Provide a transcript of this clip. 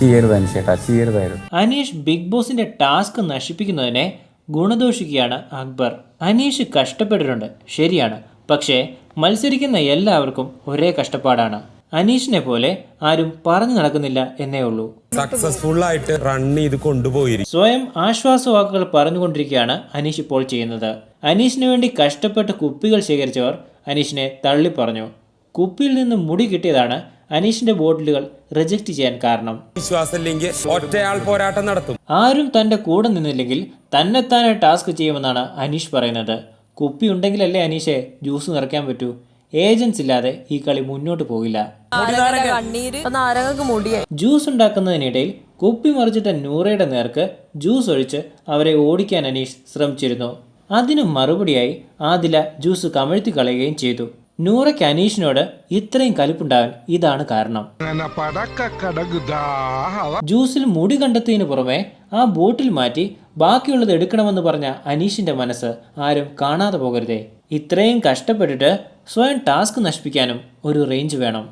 ചെയ്യരുത് ചേട്ടാ ചെയ്യരുതായിരുന്നു അനീഷ് ബിഗ് ബോസിന്റെ ടാസ്ക് നശിപ്പിക്കുന്നതിനെ ഗുണദോഷിക്കുകയാണ് അക്ബർ. അനീഷ് കഷ്ടപ്പെട്ടിട്ടുണ്ട് ശരിയാണ്. പക്ഷേ മത്സരിക്കുന്ന എല്ലാവർക്കും ഒരേ കഷ്ടപ്പാടാണ്. അനീഷിനെ പോലെ ആരും പറഞ്ഞു നടക്കുന്നില്ല എന്നേ ഉള്ളൂ. സക്സസ്ഫുൾ ആയിട്ട് റൺ ചെയ്ത് കൊണ്ടുപോയിരിക്കും. സ്വയം ആശ്വാസവാക്കുകൾ പറഞ്ഞുകൊണ്ടിരിക്കുകയാണ് അനീഷ് ഇപ്പോൾ ചെയ്യുന്നത്. അനീഷിന് വേണ്ടി കഷ്ടപ്പെട്ട് കുപ്പികൾ ശേഖരിച്ചവർ അനീഷിനെ തള്ളി പറഞ്ഞു കുപ്പിയിൽ നിന്ന് മുടി കിട്ടിയതാണ് അനീഷിന്റെ ബോട്ടിലുകൾ റിജക്റ്റ് ചെയ്യാൻ കാരണം. വിശ്വാസമില്ലെങ്കിൽ ഒറ്റയാൾ പോരാട്ടം നടത്തും. ആരും തന്റെ കൂടെ നിന്നില്ലെങ്കിൽ തന്നെത്താനെ ടാസ്ക് ചെയ്യുമെന്നാണ് അനീഷ് പറയുന്നത്. കുപ്പി ഉണ്ടെങ്കിലല്ലേ അനീഷെ ജ്യൂസ് നിറയ്ക്കാൻ പറ്റൂ. ഏജൻസ് ഇല്ലാതെ ഈ കളി മുന്നോട്ട് പോകില്ല. ജ്യൂസ് ഉണ്ടാക്കുന്നതിനിടയിൽ കുപ്പി മറിച്ചിട്ട നൂറയുടെ നേർക്ക് ജ്യൂസ് ഒഴിച്ച് അവരെ ഓടിക്കാൻ അനീഷ് ശ്രമിച്ചിരുന്നു. അതിനു മറുപടിയായി ആദില ജ്യൂസ് കമഴ്ത്തി കളയുകയും ചെയ്തു. നൂറയ്ക്ക് അനീഷിനോട് ഇത്രയും കലിപ്പുണ്ടാകാൻ ഇതാണ് കാരണം. ജ്യൂസിൽ മുടി കണ്ടെത്തിയതിന് പുറമെ ആ ബോട്ടിൽ മാറ്റി ബാക്കിയുള്ളത് എടുക്കണമെന്ന് പറഞ്ഞ അനീഷിന്റെ മനസ്സ് ആരും കാണാതെ പോകരുതേ. ഇത്രയും കഷ്ടപ്പെട്ടിട്ട് സ്വയം ടാസ്ക് നശിപ്പിക്കാനും ഒരു റേഞ്ച് വേണം.